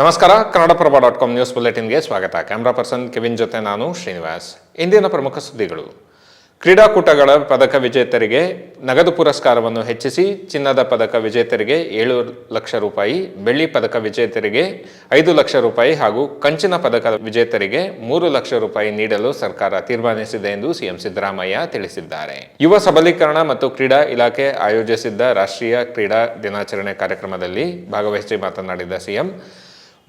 ನಮಸ್ಕಾರ. Kannadaprabha dot com news ಬುಲೆಟಿನ್ಗೆ ಸ್ವಾಗತ. ಕ್ಯಾಮ್ರಾ ಪರ್ಸನ್ ಕೆವಿನ್ ಜೊತೆ ನಾನು ಶ್ರೀನಿವಾಸ್. ಇಂದಿನ ಪ್ರಮುಖ ಸುದ್ದಿಗಳು. ಕ್ರೀಡಾಕೂಟಗಳ ಪದಕ ವಿಜೇತರಿಗೆ ನಗದು ಪುರಸ್ಕಾರವನ್ನು ಹೆಚ್ಚಿಸಿ, ಚಿನ್ನದ ಪದಕ ವಿಜೇತರಿಗೆ ಏಳು ಲಕ್ಷ ರೂಪಾಯಿ, ಬೆಳ್ಳಿ ಪದಕ ವಿಜೇತರಿಗೆ ಐದು ಲಕ್ಷ ರೂಪಾಯಿ ಹಾಗೂ ಕಂಚಿನ ಪದಕ ವಿಜೇತರಿಗೆ ಮೂರು ಲಕ್ಷ ರೂಪಾಯಿ ನೀಡಲು ಸರ್ಕಾರ ತೀರ್ಮಾನಿಸಿದೆ ಎಂದು ಸಿಎಂ ಸಿದ್ದರಾಮಯ್ಯ ತಿಳಿಸಿದ್ದಾರೆ. ಯುವ ಸಬಲೀಕರಣ ಮತ್ತು ಕ್ರೀಡಾ ಇಲಾಖೆ ಆಯೋಜಿಸಿದ್ದ ರಾಷ್ಟ್ರೀಯ ಕ್ರೀಡಾ ದಿನಾಚರಣೆ ಕಾರ್ಯಕ್ರಮದಲ್ಲಿ ಭಾಗವಹಿಸಿ ಮಾತನಾಡಿದ ಸಿಎಂ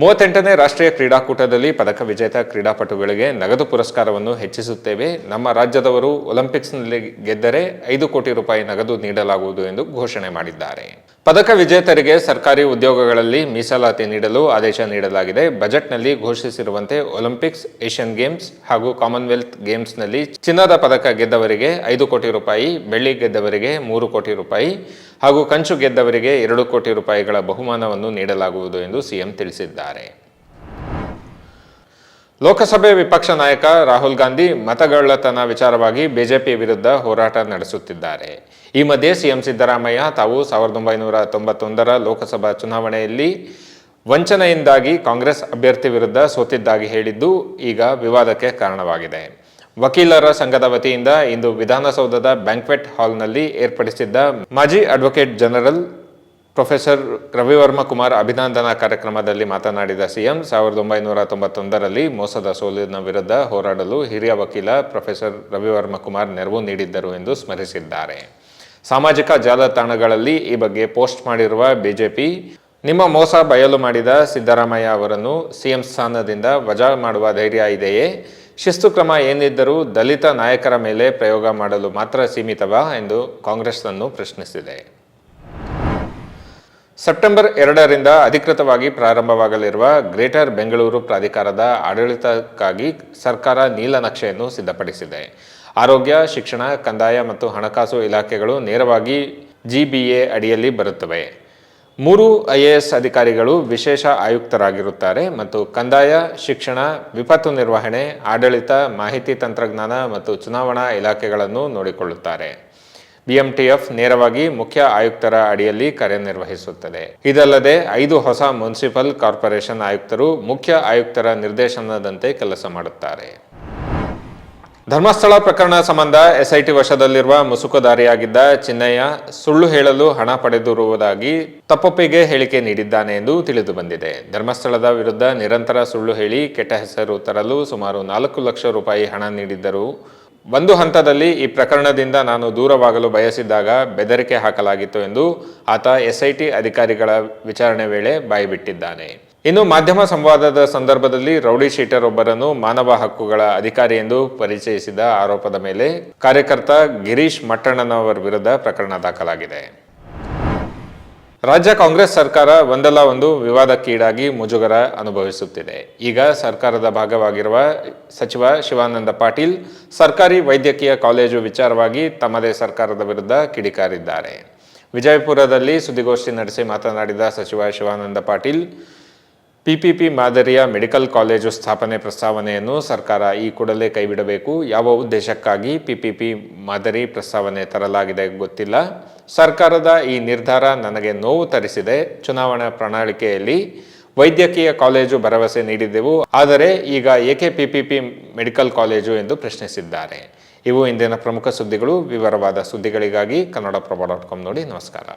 ಮೂವತ್ತೆಂಟನೇ ರಾಷ್ಟ್ರೀಯ ಕ್ರೀಡಾಕೂಟದಲ್ಲಿ ಪದಕ ವಿಜೇತ ಕ್ರೀಡಾಪಟುಗಳಿಗೆ ನಗದು ಪುರಸ್ಕಾರವನ್ನು ಹೆಚ್ಚಿಸುತ್ತೇವೆ. ನಮ್ಮ ರಾಜ್ಯದವರು ಒಲಿಂಪಿಕ್ಸ್ನಲ್ಲಿ ಗೆದ್ದರೆ ಐದು ಕೋಟಿ ರೂಪಾಯಿ ನಗದು ನೀಡಲಾಗುವುದು ಎಂದು ಘೋಷಣೆ ಮಾಡಿದ್ದಾರೆ. ಪದಕ ವಿಜೇತರಿಗೆ ಸರ್ಕಾರಿ ಉದ್ಯೋಗಗಳಲ್ಲಿ ಮೀಸಲಾತಿ ನೀಡಲು ಆದೇಶ ನೀಡಲಾಗಿದೆ. ಬಜೆಟ್ನಲ್ಲಿ ಘೋಷಿಸಿರುವಂತೆ ಒಲಿಂಪಿಕ್ಸ್, ಏಷ್ಯನ್ ಗೇಮ್ಸ್ ಹಾಗೂ ಕಾಮನ್ವೆಲ್ತ್ ಗೇಮ್ಸ್ನಲ್ಲಿ ಚಿನ್ನದ ಪದಕ ಗೆದ್ದವರಿಗೆ ಐದು ಕೋಟಿ ರೂಪಾಯಿ, ಬೆಳ್ಳಿ ಗೆದ್ದವರಿಗೆ ಮೂರು ಕೋಟಿ ರೂಪಾಯಿ ಹಾಗೂ ಕಂಚು ಗೆದ್ದವರಿಗೆ ಎರಡು ಕೋಟಿ ರೂಪಾಯಿಗಳ ಬಹುಮಾನವನ್ನು ನೀಡಲಾಗುವುದು ಎಂದು ಸಿಎಂ ತಿಳಿಸಿದ್ದಾರೆ. ಲೋಕಸಭೆ ವಿಪಕ್ಷ ನಾಯಕ ರಾಹುಲ್ ಗಾಂಧಿ ಮತಗಳ್ಳತನ ವಿಚಾರವಾಗಿ ಬಿಜೆಪಿ ವಿರುದ್ಧ ಹೋರಾಟ ನಡೆಸುತ್ತಿದ್ದಾರೆ. ಈ ಮಧ್ಯೆ ಸಿಎಂ ಸಿದ್ದರಾಮಯ್ಯ ತಾವು ಸಾವಿರದ ಒಂಬೈನೂರ ತೊಂಬತ್ತೊಂದರ ಲೋಕಸಭಾ ಚುನಾವಣೆಯಲ್ಲಿ ವಂಚನೆಯಿಂದಾಗಿ ಕಾಂಗ್ರೆಸ್ ಅಭ್ಯರ್ಥಿ ವಿರುದ್ಧ ಸೋತಿದ್ದಾಗಿ ಹೇಳಿದ್ದು ಈಗ ವಿವಾದಕ್ಕೆ ಕಾರಣವಾಗಿದೆ. ವಕೀಲರ ಸಂಘದ ವತಿಯಿಂದ ಇಂದು ವಿಧಾನಸೌಧದ ಬ್ಯಾಂಕ್ವೆಟ್ ಹಾಲ್ನಲ್ಲಿ ಏರ್ಪಡಿಸಿದ್ದ ಮಾಜಿ advocate general professor Ravivarma Kumar ಅಭಿನಂದನಾ ಕಾರ್ಯಕ್ರಮದಲ್ಲಿ ಮಾತನಾಡಿದ ಸಿಎಂ, ಸಾವಿರದ ಒಂಬೈನೂರ ತೊಂಬತ್ತೊಂದರಲ್ಲಿ ಮೋಸದ ಸೋಲಿನ ವಿರುದ್ಧ ಹೋರಾಡಲು ಹಿರಿಯ ವಕೀಲ ಪ್ರೊಫೆಸರ್ ರವಿವರ್ಮ ಕುಮಾರ್ ನೆರವು ನೀಡಿದ್ದರು ಎಂದು ಸ್ಮರಿಸಿದ್ದಾರೆ. ಸಾಮಾಜಿಕ ಜಾಲತಾಣಗಳಲ್ಲಿ ಈ ಬಗ್ಗೆ ಪೋಸ್ಟ್ ಮಾಡಿರುವ ಬಿಜೆಪಿ, ನಿಮ್ಮ ಮೋಸ ಬಯಲು ಮಾಡಿದ ಸಿದ್ದರಾಮಯ್ಯ ಅವರನ್ನು ಸಿಎಂ ಸ್ಥಾನದಿಂದ ವಜಾ ಮಾಡುವ ಧೈರ್ಯ ಇದೆಯೇ? ಶಿಸ್ತು ಕ್ರಮ ಏನಿದ್ದರೂ ದಲಿತ ನಾಯಕರ ಮೇಲೆ ಪ್ರಯೋಗ ಮಾಡಲು ಮಾತ್ರ ಸೀಮಿತವಾ ಎಂದು ಕಾಂಗ್ರೆಸ್ ಅನ್ನು ಪ್ರಶ್ನಿಸಿದೆ. ಸೆಪ್ಟೆಂಬರ್ ಎರಡರಿಂದ ಅಧಿಕೃತವಾಗಿ ಪ್ರಾರಂಭವಾಗಲಿರುವ ಗ್ರೇಟರ್ ಬೆಂಗಳೂರು ಪ್ರಾಧಿಕಾರದ ಆಡಳಿತಕ್ಕಾಗಿ ಸರ್ಕಾರ ನೀಲನಕ್ಷೆಯನ್ನು ಸಿದ್ಧಪಡಿಸಿದೆ. ಆರೋಗ್ಯ, ಶಿಕ್ಷಣ, ಕಂದಾಯ ಮತ್ತು ಹಣಕಾಸು ಇಲಾಖೆಗಳು ನೇರವಾಗಿ ಜಿಬಿಎ ಅಡಿಯಲ್ಲಿ ಬರುತ್ತವೆ. ಮೂರು ಐ ಎ ಎಸ್ ಅಧಿಕಾರಿಗಳು ವಿಶೇಷ ಆಯುಕ್ತರಾಗಿರುತ್ತಾರೆ ಮತ್ತು ಕಂದಾಯ, ಶಿಕ್ಷಣ, ವಿಪತ್ತು ನಿರ್ವಹಣೆ, ಆಡಳಿತ, ಮಾಹಿತಿ ತಂತ್ರಜ್ಞಾನ ಮತ್ತು ಚುನಾವಣಾ ಇಲಾಖೆಗಳನ್ನು ನೋಡಿಕೊಳ್ಳುತ್ತಾರೆ. ಬಿಎಂಟಿಎಫ್ ನೇರವಾಗಿ ಮುಖ್ಯ ಆಯುಕ್ತರ ಅಡಿಯಲ್ಲಿ ಕಾರ್ಯನಿರ್ವಹಿಸುತ್ತದೆ. ಇದಲ್ಲದೆ ಐದು ಹೊಸ ಮುನ್ಸಿಪಲ್ ಕಾರ್ಪೊರೇಷನ್ ಆಯುಕ್ತರು ಮುಖ್ಯ ಆಯುಕ್ತರ ನಿರ್ದೇಶನದಂತೆ ಕೆಲಸ ಮಾಡುತ್ತಾರೆ. ಧರ್ಮಸ್ಥಳ ಪ್ರಕರಣ ಸಂಬಂಧ ಎಸ್ಐಟಿ ವಶದಲ್ಲಿರುವ ಮುಸುಕುದಾರಿಯಾಗಿದ್ದ ಚಿನ್ನಯ್ಯ ಸುಳ್ಳು ಹೇಳಲು ಹಣ ಪಡೆದಿರುವುದಾಗಿ ತಪ್ಪೊಪ್ಪಿಗೆ ಹೇಳಿಕೆ ನೀಡಿದ್ದಾನೆ ಎಂದು ತಿಳಿದು ಬಂದಿದೆ. ಧರ್ಮಸ್ಥಳದ ವಿರುದ್ಧ ನಿರಂತರ ಸುಳ್ಳು ಹೇಳಿ ಕೆಟ್ಟ ಹೆಸರು ತರಲು ಸುಮಾರು ನಾಲ್ಕು ಲಕ್ಷ ರೂಪಾಯಿ ಹಣ ನೀಡಿದ್ದರು ಒಂದು ಹಂತದಲ್ಲಿ ಈ ಪ್ರಕರಣದಿಂದ ನಾನು ದೂರವಾಗಲು ಬಯಸಿದ್ದಾಗ ಬೆದರಿಕೆ ಹಾಕಲಾಗಿತ್ತು ಎಂದು ಆತ ಎಸ್ಐಟಿ ಅಧಿಕಾರಿಗಳ ವಿಚಾರಣೆ ವೇಳೆ ಬಾಯಿಬಿಟ್ಟಿದ್ದಾನೆ. ಇನ್ನು ಮಾಧ್ಯಮ ಸಂವಾದದ ಸಂದರ್ಭದಲ್ಲಿ ರೌಡಿ ಶೀಟರ್ ಒಬ್ಬರನ್ನು ಮಾನವ ಹಕ್ಕುಗಳ ಅಧಿಕಾರಿ ಎಂದು ಪರಿಚಯಿಸಿದ ಆರೋಪದ ಮೇಲೆ ಕಾರ್ಯಕರ್ತ ಗಿರೀಶ್ ಮಟ್ಟಣ್ಣನವರ ವಿರುದ್ಧ ಪ್ರಕರಣ ದಾಖಲಾಗಿದೆ. ರಾಜ್ಯ ಕಾಂಗ್ರೆಸ್ ಸರ್ಕಾರ ಒಂದಲ್ಲ ಒಂದು ವಿವಾದಕ್ಕೀಡಾಗಿ ಮುಜುಗರ ಅನುಭವಿಸುತ್ತಿದೆ. ಈಗ ಸರ್ಕಾರದ ಭಾಗವಾಗಿರುವ ಸಚಿವ ಶಿವಾನಂದ ಪಾಟೀಲ್ ಸರ್ಕಾರಿ ವೈದ್ಯಕೀಯ ಕಾಲೇಜು ವಿಚಾರವಾಗಿ ತಮ್ಮದೇ ಸರ್ಕಾರದ ವಿರುದ್ಧ ಕಿಡಿಕಾರಿದ್ದಾರೆ. ವಿಜಯಪುರದಲ್ಲಿ ಸುದ್ದಿಗೋಷ್ಠಿ ನಡೆಸಿ ಮಾತನಾಡಿದ ಸಚಿವ ಶಿವಾನಂದ ಪಾಟೀಲ್ ಪಿಪಿಪಿ ಮಾದರಿಯ ಮೆಡಿಕಲ್ ಕಾಲೇಜು ಸ್ಥಾಪನೆ ಪ್ರಸ್ತಾವನೆಯನ್ನು ಸರ್ಕಾರ ಈ ಕೂಡಲೇ ಕೈಬಿಡಬೇಕು. ಯಾವ ಉದ್ದೇಶಕ್ಕಾಗಿ ಪಿಪಿಪಿ ಮಾದರಿ ಪ್ರಸ್ತಾವನೆ ತರಲಾಗಿದೆ ಗೊತ್ತಿಲ್ಲ. ಸರ್ಕಾರದ ಈ ನಿರ್ಧಾರ ನನಗೆ ನೋವು ತರಿಸಿದೆ. ಚುನಾವಣಾ ಪ್ರಣಾಳಿಕೆಯಲ್ಲಿ ವೈದ್ಯಕೀಯ ಕಾಲೇಜು ಭರವಸೆ ನೀಡಿದ್ದೆವು. ಆದರೆ ಈಗ ಏಕೆ ಪಿಪಿಪಿ ಮೆಡಿಕಲ್ ಕಾಲೇಜು ಎಂದು ಪ್ರಶ್ನಿಸಿದ್ದಾರೆ. ಇವು ಇಂದಿನ ಪ್ರಮುಖ ಸುದ್ದಿಗಳು. ವಿವರವಾದ ಸುದ್ದಿಗಳಿಗಾಗಿ ಕಾಮ್ ನೋಡಿ ನಮಸ್ಕಾರ.